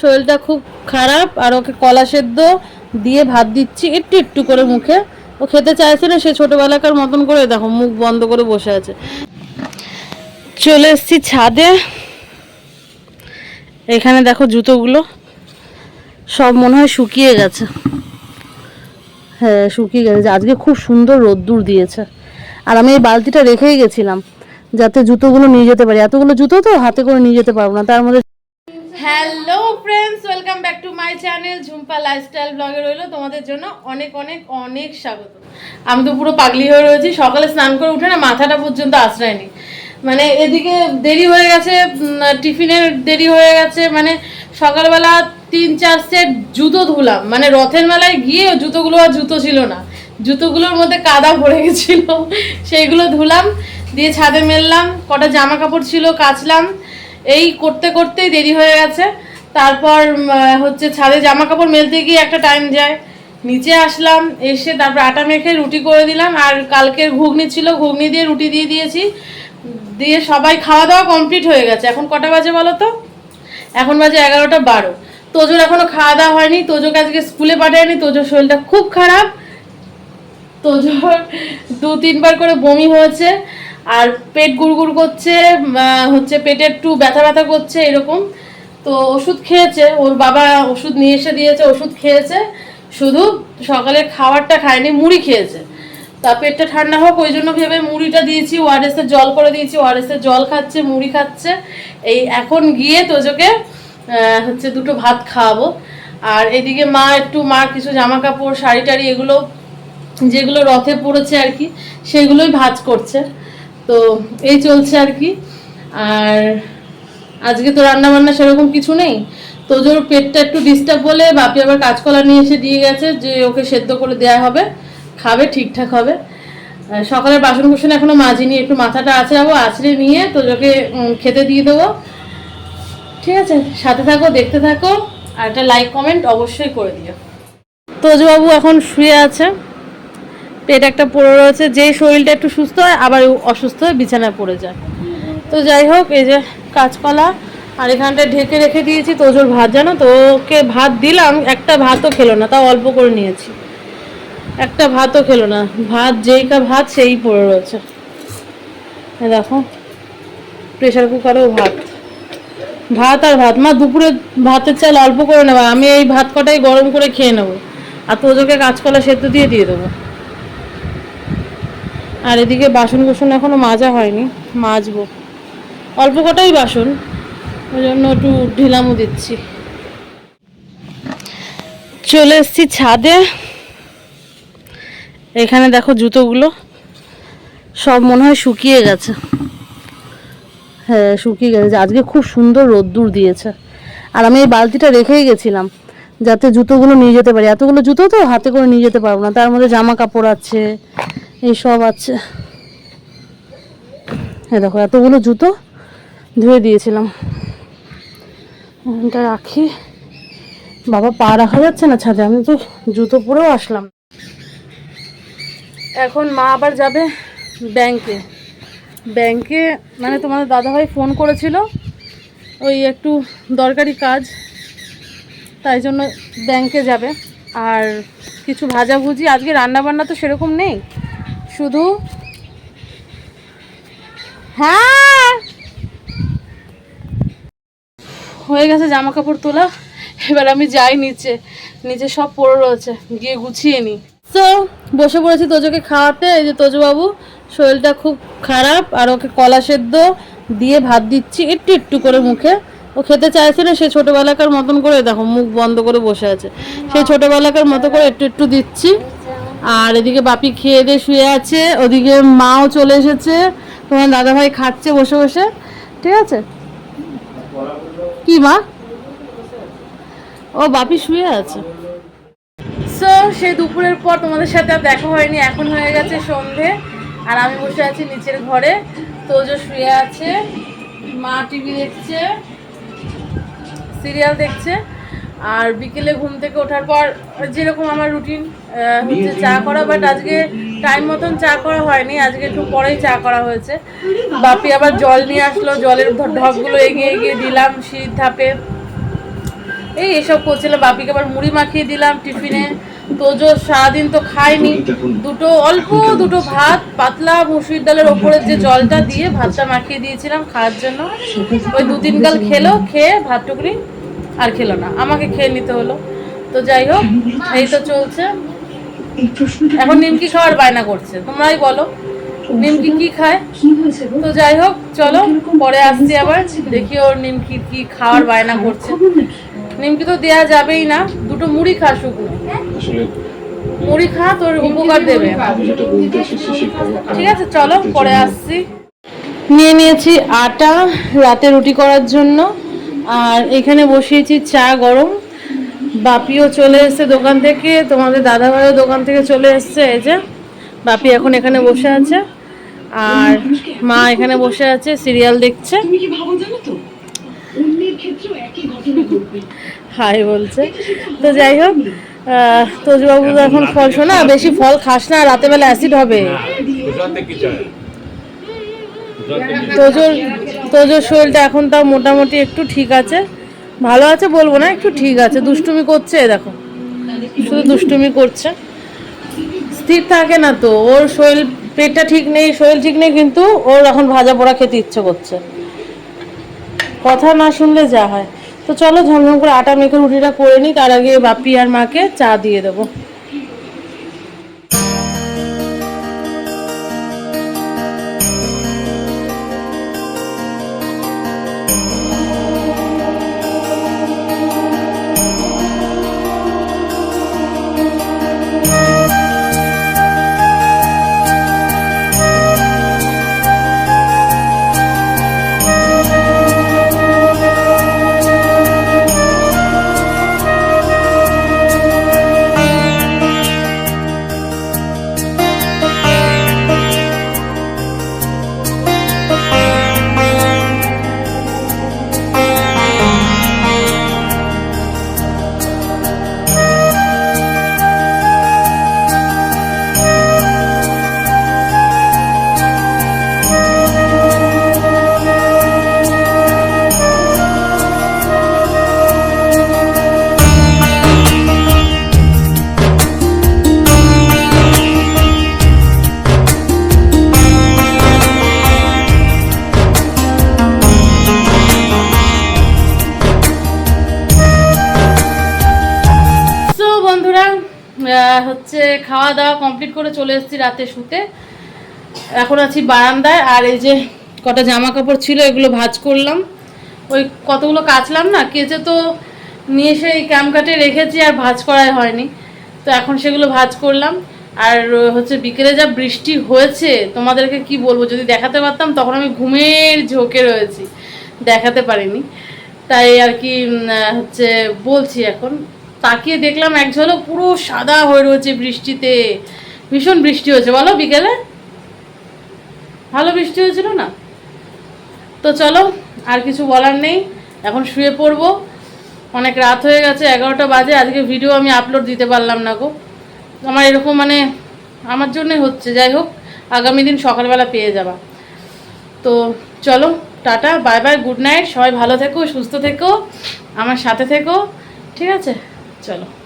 শরীরটা খুব খারাপ আর ওকে কলা সেদ্ধ দিয়ে ভাত দিচ্ছি একটু একটু করে মুখে। ও খেতে চাইছে না, সে ছোটবেলাকার মতন করে দেখো, মুখ বন্ধ করে বসে আছে। চলে এসেছি ছাদে। এখানে দেখো জুতোগুলো, সব মনে হয় শুকিয়ে গেছে। হ্যাঁ শুকিয়ে গেছে। আজকে খুব সুন্দর রোদ্দুর দিয়েছে। আর আমি এই বালতিটা রেখেই গেছিলাম, যাতে জুতোগুলো নিয়ে যেতে পারি। এতগুলো জুতো তো হাতে করে নিয়ে যেতে পারব না, তার মধ্যে hello friends welcome back to my channel Jhumpa lifestyle ব্লগে রইল। তোমাদের জন্য অনেক অনেক অনেক স্বাগত। আমি তো পুরো পাগলি হয়ে রয়েছি, সকালে স্নান করে উঠে না মাথাটা পর্যন্ত আশ্রয়নি। মানে এদিকে দেরি হয়ে গেছে টিফিনের দেরি হয়ে গেছে মানে সকালবেলা তিন, চার সেট জুতো ধুলাম। মানে রথের মেলায় গিয়ে জুতোগুলো আর জুতো ছিল না। জুতোগুলোর মধ্যে কাদা ভরে গেছিল। সেইগুলো ধুলাম, দিয়ে ছাদে মেললাম, কটা জামা কাপড় ছিল, কাচলাম। এই করতে করতেই দেরি হয়ে গেছে। তারপর হচ্ছে ছাদে জামা কাপড় মেলতে গিয়ে একটা টাইম যায়। নিচে আসলাম, এসে তারপর আটা মেখে রুটি করে দিলাম। আর কালকের ঘুগনি ছিল, ঘুগনি দিয়ে রুটি দিয়ে দিয়েছি। দিয়ে সবাই খাওয়া দাওয়া কমপ্লিট হয়ে গেছে। এখন কটা বাজে বলো তো? এখন বাজে এগারোটা বারো। তোজোর এখনও খাওয়া দাওয়া হয়নি। তোজোকে আজকে স্কুলে পাঠায়নি। তোজোর শরীরটা খুব খারাপ। তোজোর দু তিনবার করে বমি হয়েছে। আর পেট গুড়গুড় করছে হচ্ছে পেটে একটু ব্যথা ব্যথা করছে, এরকম। তো ওষুধ খেয়েছে, ওর বাবা ওষুধ নিয়ে এসে দিয়েছে, ওষুধ খেয়েছে। শুধু সকালে খাবারটা খায়নি, মুড়ি খেয়েছে। তা পেটটা ঠান্ডা হোক, ওই জন্য ভেবে মুড়িটা দিয়েছি ওআরএস এর জল করে দিয়েছি ওআরএস এর জল খাচ্ছে, মুড়ি খাচ্ছে। এই এখন গিয়ে তোজোকে হচ্ছে দুটো ভাত খাওয়াবো। আর এদিকে মা একটু মার কিছু জামা কাপড় শাড়ি টাড়ি এগুলো, যেগুলো রথে পড়েছে আর কি, সেগুলোই ভাজ করছে। তো এই চলছে আর কি। আর আজকে তো রান্না বান্না সেরকম কিছু নেই। তোজোর পেটটা একটু ডিস্টার্ব বলে বাপি আবার কাঁচকলা নিয়ে এসে দিয়ে গেছে যে ওকে সেদ্ধ করে দেয়া হবে, খাবে, ঠিকঠাক হবে। আর সকালের বাসন কুসন এখনও মাজিনি, একটু মাথাটা আছড়াবো আছড়ে নিয়ে তোজোকে খেতে দিয়ে দেবো। ঠিক আছে, সাথে থাকো, দেখতে থাকো, আর একটা লাইক কমেন্ট অবশ্যই করে দিও। তোজবাবু এখন শুয়ে আছে। পেট একটা পড়ে রয়েছে যেই শরীরটা একটু সুস্থ হয়, আবার অসুস্থ হয়ে বিছানায় পড়ে যায়। তো যাই হোক, এই যে কাঁচকলা, আর এখানটায় ঢেকে রেখে দিয়েছি তোজোর ভাত, জানো তো? ওকে ভাত দিলাম, একটা ভাতও খেলো না, তাও অল্প করে নিয়েছি। একটা ভাতও খেলো না, ভাত যেই কা ভাত, সেই পড়ে রয়েছে। দেখো প্রেশার কুকারেও ভাত। ভাত আর ভাত, মা দুপুরে ভাতের চাল অল্প করে নেব, আমি এই ভাত কটাই গরম করে খেয়ে নেব। আর তোজোকে কাঁচকলা সেদ্ধ দিয়ে দিয়ে দেবো। আর এদিকে বাসন কুসন এখনও মাজা হয়নি, মাজবো। অল্প কটাই বাসন, ওই জন্য একটু ঢিলামও দিচ্ছি। চলে এসছি ছাদে। এখানে দেখো জুতোগুলো, সব মনে হয় শুকিয়ে গেছে। হ্যাঁ শুকিয়ে গেছে। আজকে খুব সুন্দর রোদ্দুর দিয়েছে। আর আমি এই বালতিটা রেখেই গেছিলাম, যাতে জুতোগুলো নিয়ে যেতে পারি। এতগুলো জুতো তো হাতে করে নিয়ে যেতে পারব না। তার মধ্যে জামা কাপড় আছে এই সব আছে। হ্যাঁ দেখো, এতগুলো জুতো ধুয়ে দিয়েছিলাম। এটা রাখি। বাবা পা রাখা যাচ্ছে না ছাদে? আমি তো জুতো পরেও আসলাম। এখন মা আবার যাবে ব্যাংকে। ব্যাংকে মানে তোমাদের দাদাভাই ফোন করেছিল ওই একটু দরকারি কাজ, তাই জন্য ব্যাংকে যাবে। আর কিছু ভাজাভুজি, আজকে রান্না বান্না তো সেরকম নেই। শুধু? হ্যাঁ! হয়ে গেছে জামা কাপড় তোলা। এবার আমি যাই নিচে। নিচে সব পড়ে রয়েছে। গিয়ে গুছিয়ে নিই তো বসে পড়েছি তোজোকে খাওয়াতে। এই যে তোজো বাবু শরীরটা খুব খারাপ আর ওকে কলা সেদ্ধ দিয়ে ভাত দিচ্ছি একটু একটু করে মুখে। ও খেতে চাইছে না সে ছোটবেলাকার মতন করে দেখো মুখ বন্ধ করে বসে আছে। সেই ছোটবেলাকার মতো করে একটু একটু দিচ্ছি। আর এদিকে বাপি খেয়ে দিয়ে শুয়ে আছে, ওদিকে মাও চলে এসেছে। তোমার দাদাভাই খাচ্ছে বসে বসে, ঠিক আছে? কি মা? ও, বাপি শুয়ে আছে। সো সেই দুপুরের পর তোমাদের সাথে আর দেখা হয়নি, এখন হয়ে গেছে সন্ধে, আর আমি বসে আছি নিচের ঘরে তোজো শুয়ে আছে, মা টিভি দেখছে, সিরিয়াল দেখছে আর বিকেলে ঘুম থেকে ওঠার পর যেরকম আমার রুটিন হচ্ছে চা করা বাট আজকে টাইম মতন চা করা হয়নি, আজকে একটু পরেই চা করা হয়েছে। বাপি আবার জল নিয়ে আসলো, জলের ঢকগুলো এগিয়ে এগিয়ে দিলাম, শীত ধাপে। এই এসব করছিলাম বাপিকে আবার মুড়ি মাখিয়ে দিলাম টিফিনে। তোজো সারাদিন তো খায়নি। দুটো, অল্প দুটো ভাত, পাতলা মুসুরির ডালের ওপরের যে জলটা দিয়ে ভাতটা মাখিয়ে দিয়েছিলাম খাওয়ার জন্য। ওই দু তিন খেলো, খেয়ে ভাত টুকরি আর খেলো না। আমাকে খেয়ে নিতে হলো। তো যাই হোক এই তো চলছে। এখন নিমকি খাওয়ার বায়না করছে। তোমরাই বলো নিমকি কি খায়? তো যাই হোক চলো পরে আসছি আবার। দেখি ওর নিমকি কি খাওয়ার বায়না করছে। নিমকি তো দেয়া যাবেই না। দুটো মুড়ি খা শুকনো আসলে মুড়ি খা তোর উপকার দেবে। ঠিক আছে চলো পরে আসছি। নিয়ে নিয়েছি আটা রাতে রুটি করার জন্য। আর এখানে বসিয়েছি চা গরম। বাপিও চলে এসছে দোকান থেকে তোমাদের দাদাভাইও দোকান থেকে চলে এসছে এই যে। বাপি এখন এখানে বসে আছে। আর মা এখানে বসে আছে সিরিয়াল দেখছে। তুমি কি ভাবো জানো তো? অন্যের ক্ষেত্রেও একই ঘটনা ঘটবে। হাই বলছে। তো যাই হোক আহ, তোজবাবু তো এখন ফল শোনা বেশি ফল খাস না রাতে বেলা অ্যাসিড হবে। তোজোর তোজোর শরীরটা এখন তাও মোটামুটি একটু ঠিক আছে। ভালো আছে বলব না, একটু ঠিক আছে। দুষ্টুমি করছে, দেখো। শুধু দুষ্টুমি করছে। স্থির থাকে না তো। ওর শরীর, পেটটা ঠিক নেই, শরীর ঠিক নেই, কিন্তু ওর এখন ভাজা পোড়া খেতে ইচ্ছে করছে। কথা না শুনলে যা হয়। তো চলো ঝমঝম করে আটা মেখে রুটিটা করে নিই, তার আগে বাপি আর মাকে চা দিয়ে দেবো। আহ, হচ্ছে খাওয়া দাওয়া কমপ্লিট করে চলে এসেছি রাতে শুতে। এখন আছি বারান্দায় আর এই যে কটা জামা কাপড় ছিল এগুলো ভাজ করলাম। ওই কতগুলো কাচলাম না কেচে তো নিয়ে এসে এই কাটে রেখেছি আর ভাঁজ করাই হয়নি। তো এখন সেগুলো ভাজ করলাম। আর হচ্ছে বিকেলে যা বৃষ্টি হয়েছে তোমাদেরকে কি বলব যদি দেখাতে পারতাম তখন আমি ঘুমের ঝোঁকে রয়েছি। দেখাতে পারিনি। তাই আর কি হচ্ছে বলছি এখন। তাকিয়ে দেখলাম এক ঝলক পুরো সাদা হয়ে রয়েছে বৃষ্টিতে। ভীষণ বৃষ্টি হয়েছে, বলো বিকেলে? ভালো বৃষ্টি হয়েছিল না? তো চলো, আর কিছু বলার নেই, এখন শুয়ে পড়ব। অনেক রাত হয়ে গেছে, এগারোটা বাজে, আজকে ভিডিও আমি আপলোড দিতে পারলাম না গো। আমার এরকম মানে আমার জন্যই হচ্ছে, যাই হোক, আগামী দিন সকালবেলা পেয়ে যাবা। তো চলো, tata bye bye good night সবাই ভালো থেকো, সুস্থ থেকো, আমার সাথে থেকো, ঠিক আছে? চলো